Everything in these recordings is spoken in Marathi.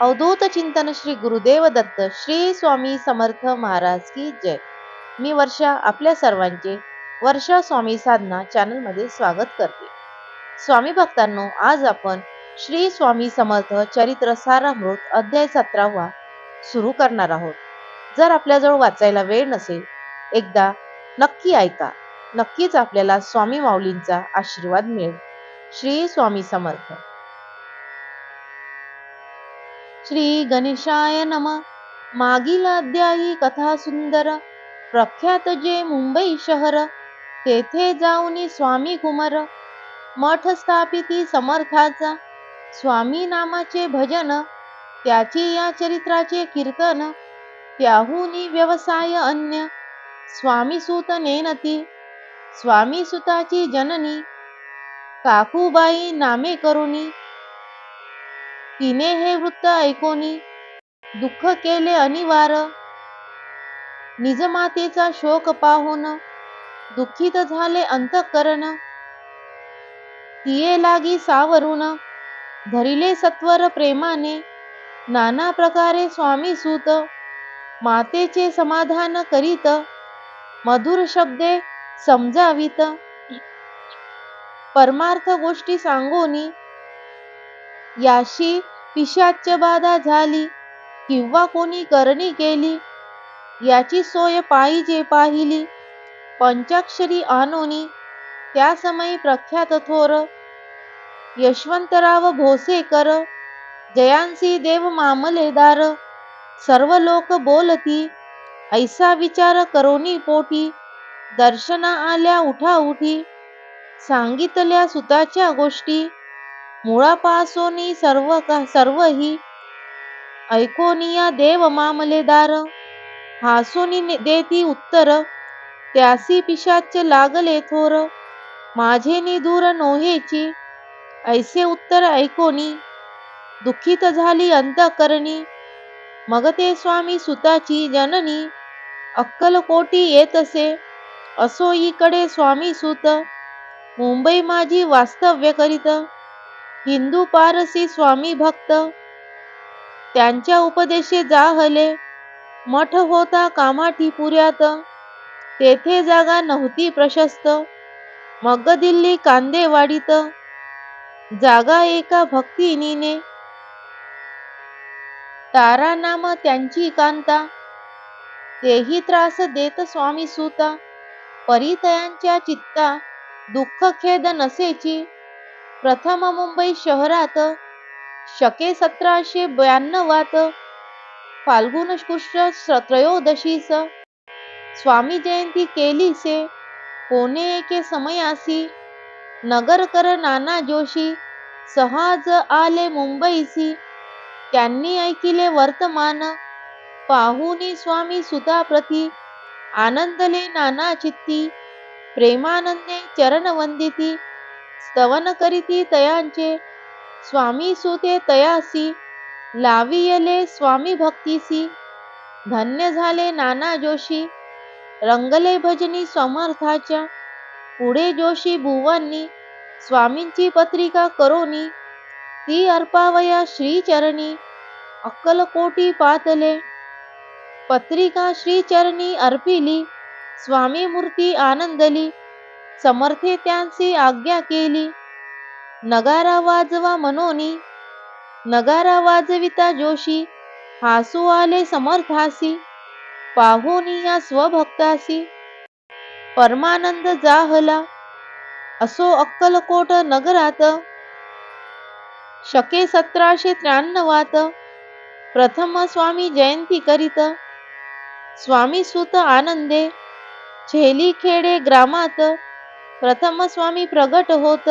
अवधूत चिंतन श्री गुरुदेव दत्त श्री स्वामी समर्थ महाराज की जय. मी वर्षा आपल्या सर्वांचे वर्षा स्वामी साधना चॅनलमध्ये स्वागत करते. स्वामी भक्तांनो आज आपण श्री स्वामी समर्थ चरित्र सारामृत अध्याय सतरावा सुरू करणार आहोत. जर आपल्याजवळ वाचायला वेळ नसेल एकदा नक्की ऐका. नक्कीच आपल्याला स्वामी माऊलींचा आशीर्वाद मिळेल. श्री स्वामी समर्थ. श्री गणेशाय नम. मागील अध्यायी कथा सुंदर प्रख्यात जे मुंबई शहर तेथे जाऊन स्वामी कुमार मठ स्थापिती समर्थाचा स्वामी नामाचे भजन त्याची या चरित्राचे कीर्तन त्याहुनी व्यवसाय अन्य स्वामी सुत नेनती स्वामी सुताची जननी काकूबाई नामे करुणी तिने हे वृत्त ऐकोनी दुःख केले अनिवार निजमातेचा शोक पाहून दुःखित झाले अंतकरण. तिये लागी सावरून धरिले सत्वर प्रेमाने. नाना प्रकारे स्वामी सूत मातेचे समाधान करीत मधुर शब्दे समजावीत. परमार्थ गोष्टी सांगोनी याशी पिशाच बाधा झाली. किंवा कोणी करणी केली? याची सोय पाहिजे पाहिली. पंचाक्षरी आणोनी त्या समयी प्रख्यात थोर. यशवंतराव भोसेकर जयांसी देव मामलेदार सर्व लोक बोलती ऐसा विचार करोनी पोटी दर्शना आल्या उठा उठी सांगितल्या सुताच्या गोष्टी मुळापासून सर्व सर्वही ऐकोनिया देव मामलेदार. हासोनी देती उत्तर त्यासी पिशाच लागले थोर. माझे निदूर नोहेची ऐसे उत्तर ऐकोनी. दुःखित झाली अंतकरणी. मग ते स्वामी सुताची जननी अक्कलकोटी येतसे. असो इकडे स्वामी सुत. मुंबई माझी वास्तव्य करीत. हिंदू पारसी स्वामी भक्त. त्यांच्या उपदेशे जाहले. मठ होता कामाठी पुऱ्यात. तेथे जागा नव्हती प्रशस्त. मग दिल्ली कांदेवाडीत जागा एका भक्तिनीने. तारा नाम त्यांची कांता. तेही त्रास देत स्वामी सुता. परितयांच्या चित्ता. दुःख खेद नसेची. प्रथम मुंबई शहरात शके सतराशे ब्याण्णवात फाल्गुन कृष्ण त्रयोदशीस स्वामी जयंती केलीसे. कोणे एके समयासी नगरकर नाना जोशी सहज आले मुंबईसी. त्यांनी ऐकिले वर्तमान. पाहुनी स्वामी सुताप्रती आनंदले नाना चित्ती. प्रेमानंदे चरणवंदिती स्तवन करीती तयांचे. स्वामी सुते तयासी लावियले स्वामी भक्तीसी. धन्य झाले नाना जोशी रंगले भजनी समर्थाच्या. पुढे जोशी बुवांनी स्वामींची पत्रिका करोनी. ती अर्पावया श्रीचरणी अक्कलकोटी पातले. पत्रिका श्रीचरणी अर्पिली स्वामी मूर्ती आनंदली. समर्थे त्यांची आज्ञा केली. नगारा वाजवा मनोनी नगारा वाजविता जोशी हासू आले समर्थासी पाहुनी या स्वभक्तासी. परमानंद जाहला असो अक्कलकोट नगरात. शके सतराशे त्र्याण्णवात प्रथम स्वामी जयंती करीत. स्वामी सुत आनंदे झेली खेडे ग्रामात. प्रथम स्वामी प्रगट होत.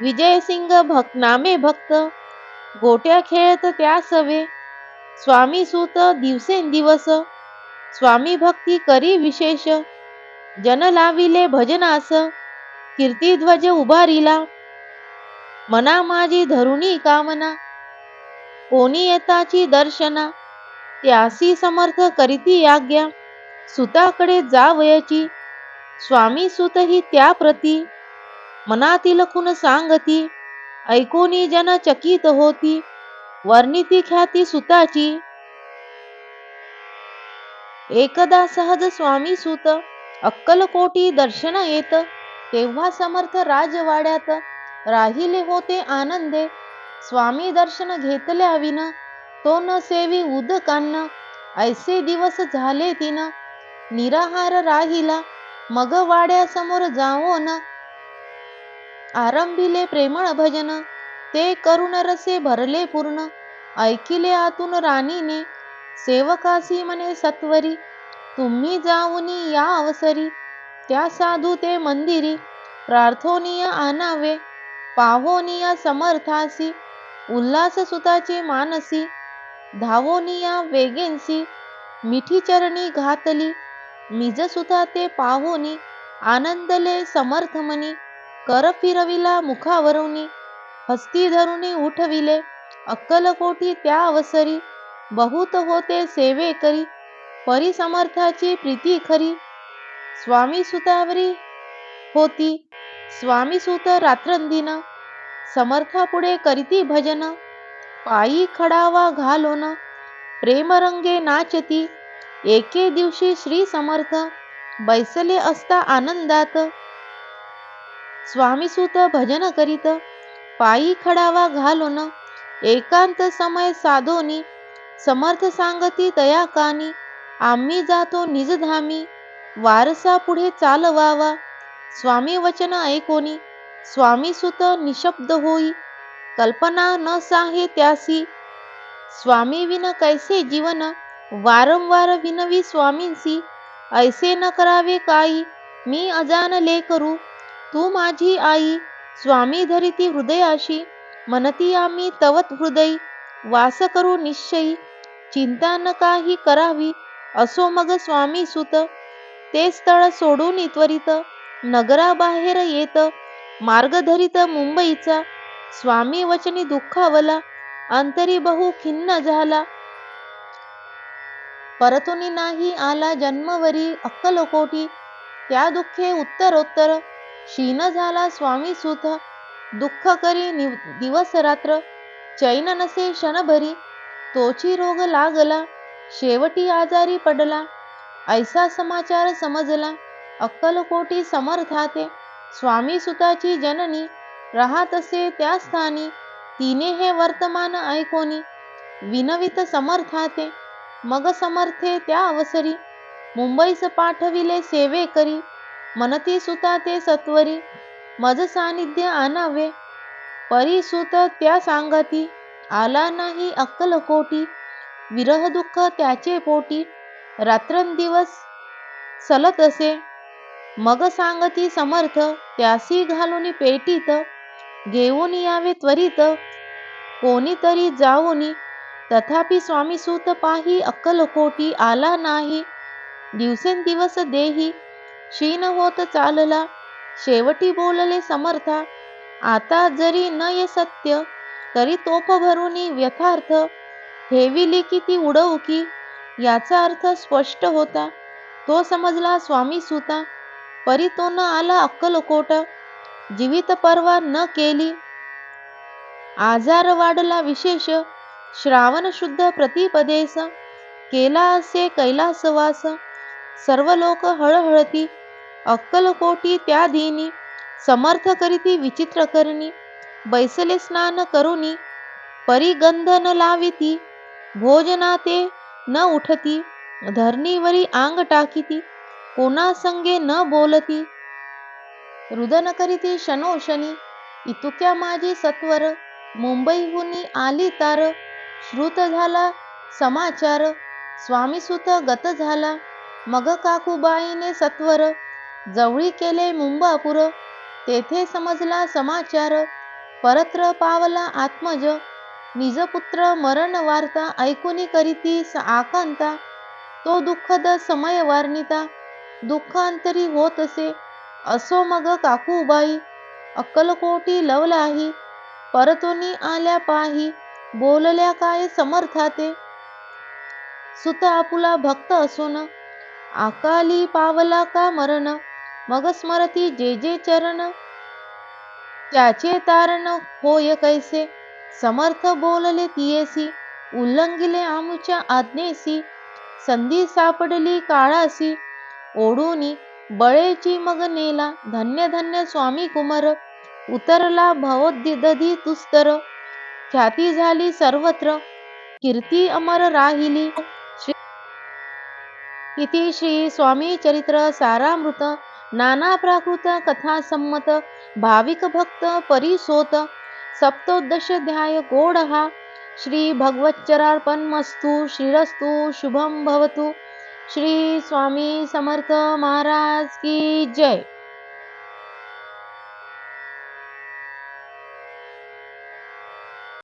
विजयसिंग भक्त नामे भक्त. गोट्या खेळत त्या सवे स्वामी सुत दिवसेंदिवस. स्वामी भक्ती करी विशेष. जन लाविले भजनास. कीर्तीध्वज उभारिला. मना माझी धरुणी कामना. कोणी येताची दर्शना. त्यासी समर्थ करीती आज्ञा. सुताकडे जावयाची स्वामी सुतही त्या प्रती. मनातील खून सांगती ऐकोनी जन चकित होती. वर्णिती ख्याती सुताची. एकदा सहज स्वामी सुत अक्कलकोटी दर्शन येत. तेव्हा समर्थ राजवाड्यात राहिले होते आनंदे. स्वामी दर्शन घेतल्या विन तो न सेवी उदकान्न. ऐसे दिवस झाले तिन. निराहार राहिला मग वाड्यासमोर जाऊन आरंभिले प्रेमळ भजन. ते करुण रसे भरले पूर्ण. ऐकिले आतून राणीने सेवकासी म्हणे सत्वरी तुम्ही जाऊनी या अवसरी. त्या साधू ते मंदिरी प्रार्थोनीय आणावे. पाहोनिया समर्थासी उल्हास सुताची मानसी. धावोनिया वेगेंसी मिठी चरणी घातली. निज सुद्धा ते पाहुनी आनंदले समर्थमनी कर फिरविला मुखावरुनी हस्ती धरुनी उठविले अक्कलकोटी त्या अवसरी बहुत होते सेवे करी परिसमर्थाची प्रीती खरी. स्वामी सुतावरी होती स्वामी सुत रात्रंदिन समर्थापुढे करीती भजन पायी खडावा घालोन प्रेमरंगे नाचती एके दिवशी श्री समर्थ बैसले असता आनंदात. स्वामीसुत भजन करीत पायी खडावा घालून एकांत समय साधोनी समर्थ सांगती तया कानी आम्ही जातो निजधामी वारसा पुढे चालवावा. स्वामी वचन ऐकोनी स्वामी सुत निशब्द होई कल्पना न साहे त्यासी स्वामी विन कैसे जीवन वारंवार विनवी स्वामींसी ऐसे न करावे काही मी अजानले करू. तू माझी आई स्वामी धरिती हृदयाशी मनती आम्ही तवत हृदय वास करू निश्चयी. चिंता न काही करावी असो मग स्वामी सुत. ते स्थळ सोडून त्वरित नगराबाहेर येत. मार्ग धरित मुंबईचा स्वामी वचनी दुःखावला अंतरी बहु खिन्न झाला. परतुनी नाही आला जन्मवरी अक्कलकोटी. त्या दुःखे उत्तरोत्तर. क्षीण झाला स्वामी सुत दुःख करी दिवस रात्र. चैन नसे क्षणभरी. तोची रोग लागला. शेवटी आजारी पडला. ऐसा समाचार समजला. अक्कलकोटी समर्थाते. स्वामी सुताची जननी. राहत असे त्या स्थानी. तिने हे वर्तमान ऐकोनी. विनवित समर्थाते. मग समर्थे त्या अवसरी. मुंबईस पाठविले सेवे करी. मनती सुता ते सत्वरी. मज सानिध्य आणावे. परिसुत त्या सांगती. आला नाही अक्कलकोटी विरह दुःख त्याचे पोटी. रात्रंदिवस सलत असे. मग सांगती समर्थ त्यासी घालून पेटीत. घेऊन यावे त्वरित. कोणीतरी जाऊनी तथापि स्वामी सूत पाही अक्कलकोटी आला नाही. दिवसेंदिवस देही क्षीण होत चालला. शेवटी बोलले समर्था आता जरी न ये सत्य तरी तोफ भरूनी व्यथार्थ. ठेविली की ती उडवू की याचा अर्थ स्पष्ट होता. तो समजला स्वामी सुता परी तो न आला अक्कलकोट जीवित परवा न केली. आजार वाढला विशेष. श्रावण शुद्ध प्रतिपदेस केला असे कैलासवास सर्व लोक हळहळती अक्कलकोटी त्या दिनी समर्थ करीती विचित्र करणी बैसले स्नान करुनी परिगंध न लाविती भोजनाते न उठती धरणीवरी आंग टाकीती कोणा संगे न बोलती. रुदन करीती शनोशनी इतुक्या माझी सत्वर मुंबईहुनी आली तार श्रुत झाला समाचार. स्वामीसुत गत झाला. मग काकूबाईने सत्वर. जवळी केले मुंबापूर. तेथे समजला समाचार. परत्र पावला आत्मज. निजपुत्र मरण वार्ता ऐकुनी करीती आकांता. तो दुःखद समय वार्णिता. दुःखांतरी होत असे असो मग काकूबाई. अक्कलकोटी लवलाही. परतोनी आल्या पाही. बोलल्या काय समर्थाते? सुत आपुला भक्त असून आकाली पावला का मरण? मग स्मरती जे जे चरण त्याचे तारण होय कैसे? समर्थ बोलले तियेसी उल्लंघिले आमुच्या आज्ञेसी संधी सापडली काळासी ओढूनी बळेची मग नेला धन्य धन्य स्वामी कुमार उतरला भवोद्दधी तुस्तर. ख्याती झाली सर्वत्र. कीर्ती अमर राहिली. इति श्री स्वामी चरित्र सारामृत. नाना प्राकृत कथा संमत. भाविक भक्त परिसोत. सप्तोदशाध्याय गोड हा श्री भगवच्चरार्पणमस्तु. श्रीरस्तु शुभम भवतु. श्री स्वामी समर्थ महाराज की जय.